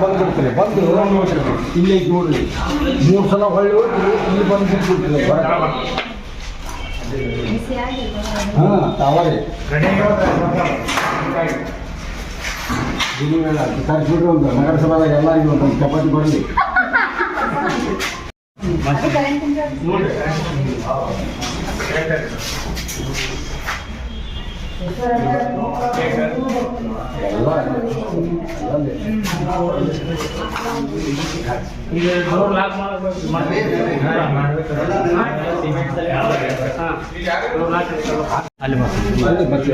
ಬಂದ್ಬಿಡ್ತಾರೆ ಬಂದು ಇಲ್ಲೇ ನೋಡ್ರಿ ಮೂರು ಸಲ ಹೊಳ್ಳಿ ಹೋಗಿ ಇಲ್ಲಿ ಬಂದು ಬಿಟ್ಬಿಡ್ತಾರೆ ಹಾಂ ತಾವರೇ. ಇಲ್ಲಿ ತರಿಸ್ಬಿಟ್ರೆ ಒಂದು ನಗರಸಭಾದಾಗ ಎಲ್ಲರಿಗೂ ಒಂದು ಚಪಾತಿ ಬರಲಿ ಎಲ್ಲ ಅಲ್ಲೇ. ಅಲ್ಲಿ ಅಲ್ಲಿ ಮತ್ತೆ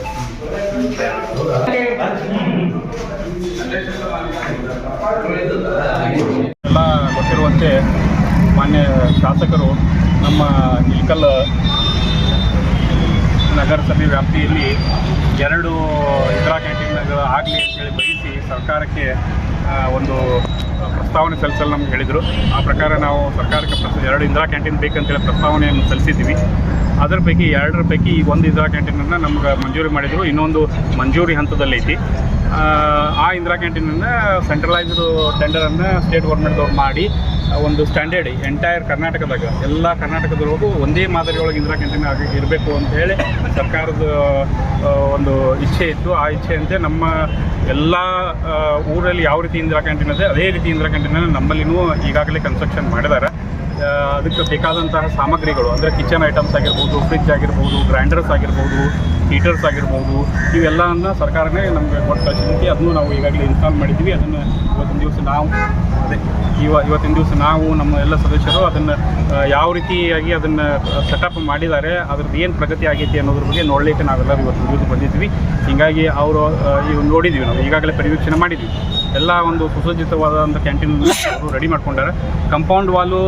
ಎಲ್ಲ ಗೊತ್ತಿರುವಂತೆ ಮಾನ್ಯ ಶಾಸಕರು ನಮ್ಮ ಇಲ್ಕಲ್ ನಗರಸಭೆ ವ್ಯಾಪ್ತಿಯಲ್ಲಿ ಎರಡು ಇಂದಿರಾ ಕ್ಯಾಂಟೀನ್ಗಳು ಆಗಲಿ ಅಂತೇಳಿ ಬಯಸಿ ಸರ್ಕಾರಕ್ಕೆ ಒಂದು ಪ್ರಸ್ತಾವನೆ ಸಲ್ಲಿಸಲು ನಮ್ಗೆ ಹೇಳಿದರು. ಆ ಪ್ರಕಾರ ನಾವು ಸರ್ಕಾರಕ್ಕೆ ಪ್ರಸ್ತ- ಎರಡು ಇಂದಿರಾ ಕ್ಯಾಂಟೀನ್ ಬೇಕಂತೇಳಿ ಪ್ರಸ್ತಾವನೆಯನ್ನು ಸಲ್ಲಿಸಿದ್ದೀವಿ. ಅದರ ಪೈಕಿ ಎರಡರ ಪೈಕಿ ಈ ಒಂದು ಇಂದಿರಾ ಕ್ಯಾಂಟೀನನ್ನು ನಮ್ಗೆ ಮಂಜೂರಿ ಮಾಡಿದರು. ಇನ್ನೊಂದು ಮಂಜೂರಿ ಹಂತದಲ್ಲೈತಿ ಆ, ಆ ಇಂದಿರಾ ಕ್ಯಾಂಟೀನನ್ನು ಸೆಂಟ್ರಲೈಸ್ಡ್ ಟೆಂಡರನ್ನು ಸ್ಟೇಟ್ ಗೌರ್ಮೆಂಟ್ದವ್ರು ಮಾಡಿ ಒಂದು ಸ್ಟ್ಯಾಂಡರ್ಡ್ ಎಂಟೈರ್ ಕರ್ನಾಟಕದಾಗ ಎಲ್ಲ ಕರ್ನಾಟಕದವರೆಗೂ ಒಂದೇ ಮಾದರಿಯೊಳಗೆ ಇಂದಿರಾ ಕ್ಯಾಂಟೀನ್ ಆಗಿ ಇರಬೇಕು ಅಂತ ಹೇಳಿ ಸರ್ಕಾರದ ಒಂದು ಇಚ್ಛೆ ಇತ್ತು. ಆ ಇಚ್ಛೆಯಂತೆ ನಮ್ಮ ಎಲ್ಲ ಊರಲ್ಲಿ ಯಾವ ರೀತಿ ಇಂದಿರಾ ಕ್ಯಾಂಟೀನ್ ಇದೆ ಅದೇ ರೀತಿ ಇಂದಿರಾ ಕ್ಯಾಂಟೀನನ್ನು ನಮ್ಮಲ್ಲಿನೂ ಈಗಾಗಲೇ ಕನ್ಸ್ಟ್ರಕ್ಷನ್ ಮಾಡಿದ್ದಾರೆ. ಅದಕ್ಕೆ ಬೇಕಾದಂತಹ ಸಾಮಗ್ರಿಗಳು, ಅಂದರೆ ಕಿಚನ್ ಐಟಮ್ಸ್ ಆಗಿರ್ಬೋದು ಫ್ರಿಜ್ ಆಗಿರ್ಬೋದು ಗ್ರೈಂಡರ್ಸ್ ಆಗಿರ್ಬೋದು ಹೀಟರ್ಸ್ ಆಗಿರ್ಬೋದು, ಇವೆಲ್ಲವನ್ನು ಸರ್ಕಾರನೇ ನಮಗೆ ಕೊಟ್ಟ ಕಳಿಸಿದಂತೆ ಅದನ್ನು ನಾವು ಈಗಾಗಲೇ ಇನ್ಸ್ಟಾಲ್ ಮಾಡಿದ್ದೀವಿ. ಅದನ್ನು ಇವತ್ತಿನ ದಿವಸ ನಾವು, ಅದೇ, ಇವ, ಇವತ್ತಿನ ದಿವಸ ನಾವು ನಮ್ಮ ಎಲ್ಲ ಸದಸ್ಯರು ಅದನ್ನು ಯಾವ ರೀತಿಯಾಗಿ ಅದನ್ನು ಸೆಟಪ್ ಮಾಡಿದ್ದಾರೆ, ಅದ್ರದ್ದು ಏನು ಪ್ರಗತಿ ಆಗೈತಿ ಅನ್ನೋದ್ರ ಬಗ್ಗೆ ನೋಡಲಿಕ್ಕೆ ನಾವೆಲ್ಲರೂ ಇವತ್ತಿನ ದಿವಸ ಬಂದಿದ್ವಿ ಹೀಗಾಗಿ ಅವರು ಇವು ನೋಡಿದ್ವಿ ನಾವು, ಈಗಾಗಲೇ ಪರಿವೀಕ್ಷಣೆ ಮಾಡಿದ್ವಿ ಎಲ್ಲ ಒಂದು ಸುಸಜ್ಜಿತವಾದಂಥ ಕ್ಯಾಂಟೀನ್ ಅವರು ರೆಡಿ ಮಾಡ್ಕೊಂಡಾರೆ. ಕಂಪೌಂಡ್ ವಾಲು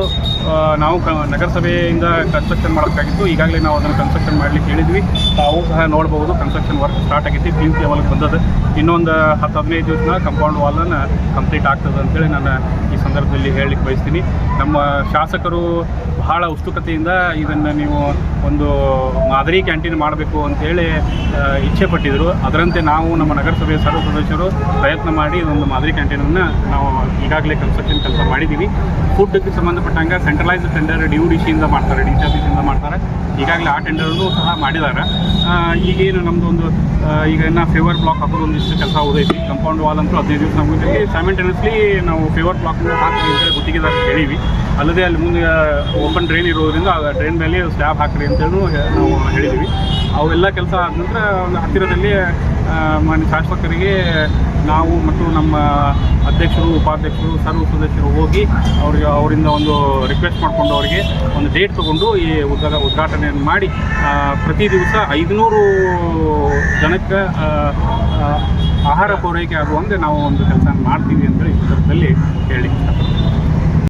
ನಾವು ಕ, ನಗರಸಭೆಯಿಂದ ಕನ್ಸ್ಟ್ರಕ್ಷನ್ ಮಾಡೋಕ್ಕಾಗಿತ್ತು ಈಗಾಗಲೇ ನಾವು ಅದನ್ನು ಕನ್ಸ್ಟ್ರಕ್ಷನ್ ಮಾಡಲಿಕ್ಕೆ ಹೇಳಿದ್ವಿ. ತಾವು ಸಹ ನೋಡ್ಬೋದು ಕನ್ಸ್ಟ್ರಕ್ಷನ್ ವರ್ಕ್ ಸ್ಟಾರ್ಟ್ ಆಗೈತಿ ಫೀಲ್ಡ್ ಲೆವೆಲ್ಗೆ ಬಂದದ್ದು. ಇನ್ನೊಂದು ಹತ್ತು, ಹದಿನೈದು ದಿವಸ ಕಂಪೌಂಡ್ ವಾಲನ್ನು ಕಂಪ್ಲೀಟ್ ಆಗ್ತದೆ ಅಂತೇಳಿ ನಾನು ಈ ಸಂದರ್ಭದಲ್ಲಿ ಹೇಳಲಿಕ್ಕೆ ಬಯಸ್ತೀನಿ. ನಮ್ಮ ಶಾಸಕರು ಬಹಳ ಉತ್ಸುಕತೆಯಿಂದ ಇದನ್ನು ನೀವು ಒಂದು ಮಾದರಿ ಕ್ಯಾಂಟೀನ್ ಮಾಡಬೇಕು ಅಂತೇಳಿ ಇಚ್ಛೆ ಪಟ್ಟಿದ್ರು. ಅದರಂತೆ ನಾವು ನಮ್ಮ ನಗರಸಭೆಯ ಸರ್ವ ಸದಸ್ಯರು ಪ್ರಯತ್ನ ಮಾಡಿ ಇದೊಂದು ಮಾದರಿ ಕ್ಯಾಂಟೀನನ್ನು ನಾವು ಈಗಾಗಲೇ ಕನ್ಸ್ಟ್ರಕ್ಷನ್ ಕೆಲಸ ಮಾಡಿದ್ದೀವಿ. ಫುಡ್ಗೆ ಸಂಬಂಧಪಟ್ಟಂಗೆ centralised tender D U D ಸಿಯಿಂದ ಮಾಡ್ತಾರೆ ಡಿ ಸಿ ಮಾಡ್ತಾರೆ. ಈಗಾಗಲೇ ಆ ಟೆಂಡರ್ನು ಸಹ ಮಾಡಿದ್ದಾರೆ ಈಗೇನು ನಮ್ಮದು ಒಂದು ಈಗ ಇನ್ನು ಫೇವರ್ ಬ್ಲಾಕ್ ಹಾಕೋದು ಒಂದಿಷ್ಟು ಕೆಲಸ ಉದೈತಿ ಕಂಪೌಂಡ್ ವಾಲ್ ಅಂತೂ ಹದಿನೈದು ದಿವಸ ನಮಗೆ ಸೈಮೆಂಟೇನಿಯಸ್ಲಿ ನಾವು ಫೇವರ್ ಬ್ಲಾಕ್ ಹಾಕಿ ಅಂತೇಳಿ ಗುತ್ತಿಗೆದಾರ ಹೇಳಿವಿ. ಅಲ್ಲದೆ ಅಲ್ಲಿ ಮುಂದೆ ಓಪನ್ ಡ್ರೈನ್ ಇರೋದ್ರಿಂದ ಆ ಡ್ರೈನ್ ಮೇಲೆ ಸ್ಲ್ಯಾಬ್ ಹಾಕ್ರಿ ಅಂತೇಳಿ ನಾವು ಹೇಳಿದ್ದೀವಿ ಅವೆಲ್ಲ ಕೆಲಸ ಆದ ನಂತರ ಒಂದು ಹತ್ತಿರದಲ್ಲಿ ಆ, ಮಾನ್ಯ ಶಾಸಕರಿಗೆ ನಾವು ಮತ್ತು ನಮ್ಮ ಅಧ್ಯಕ್ಷರು ಉಪಾಧ್ಯಕ್ಷರು ಸರ್ವ ಸದಸ್ಯರು ಹೋಗಿ ಅವ್ರಿಗೆ ಅವರಿಂದ ಒಂದು ರಿಕ್ವೆಸ್ಟ್ ಮಾಡಿಕೊಂಡು ಅವರಿಗೆ ಒಂದು ಡೇಟ್ ತೊಗೊಂಡು ಈ ಉದ್ಘಾಟ ಉದ್ಘಾಟನೆಯನ್ನು ಮಾಡಿ ಪ್ರತಿ ದಿವಸ ಐದುನೂರು ಜನಕ್ಕೆ ಆಹಾರ ಪೂರೈಕೆ ಆಗುವಂತೆ ನಾವು ಒಂದು ಕೆಲಸ ಮಾಡ್ತೀವಿ ಅಂತೇಳಿ ಈ ಸಂದರ್ಭದಲ್ಲಿ ಹೇಳಿ